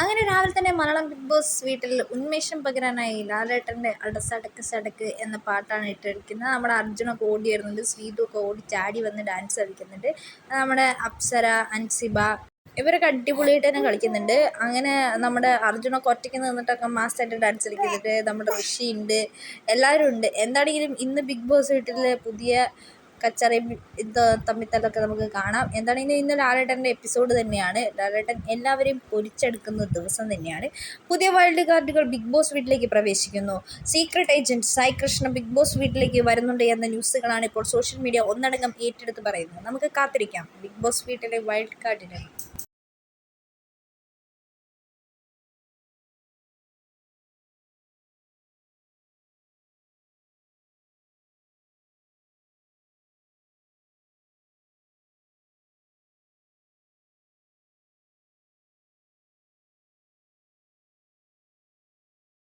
അങ്ങനെ രാവിലെ തന്നെ മലയാളം ബിഗ് ബോസ് വീട്ടിൽ ഉന്മേഷം പകരാനായി ലാലേട്ടന്റെ അടസടക്ക് സടക്ക് എന്ന പാട്ടാണ് ഇട്ടിരിക്കുന്നത്. നമ്മുടെ അർജുനൊക്കെ ഓടി വരുന്നുണ്ട് ശ്രീതു ഒക്കെ ഓടി ചാടി വന്ന് ഡാൻസ് കളിക്കുന്നുണ്ട്. നമ്മുടെ അപ്സര അൻസിബ ഇവരൊക്കെ അടിപൊളിയായിട്ട് തന്നെ കളിക്കുന്നുണ്ട്. അങ്ങനെ നമ്മുടെ അർജുനൊക്കെ ഒറ്റയ്ക്ക് നിന്നിട്ടൊക്കെ മാസ്റ്റായിട്ട് ഡാൻസ് കളിക്കുന്നുണ്ട്. നമ്മുടെ ഋഷി ഉണ്ട് എല്ലാവരും ഉണ്ട്. എന്താണെങ്കിലും ഇന്ന് ബിഗ് ബോസ് വീട്ടിലെ പുതിയ കച്ചറയും ഇത് തമ്മിത്തല്ലൊക്കെ നമുക്ക് കാണാം. എന്താണെങ്കിലും ഇന്ന് ലാലേട്ടന്റെ എപ്പിസോഡ് തന്നെയാണ്. ലാലേട്ടൻ എല്ലാവരെയും പൊരിച്ചെടുക്കുന്ന ദിവസം തന്നെയാണ്. പുതിയ വൈൽഡ് കാർഡുകൾ ബിഗ് ബോസ് വീട്ടിലേക്ക് പ്രവേശിക്കുന്നു. Secret agent Sai Krishna big boss വീട്ടിലേക്ക് വരുന്നുണ്ട് എന്ന ന്യൂസുകളാണ് ഇപ്പോൾ സോഷ്യൽ മീഡിയ ഒന്നടങ്കം ഏറ്റെടുത്ത് പറയുന്നത്. നമുക്ക് കാത്തിരിക്കാം. ബിഗ് ബോസ് വീട്ടിലെ വൈൽഡ് കാർഡിന്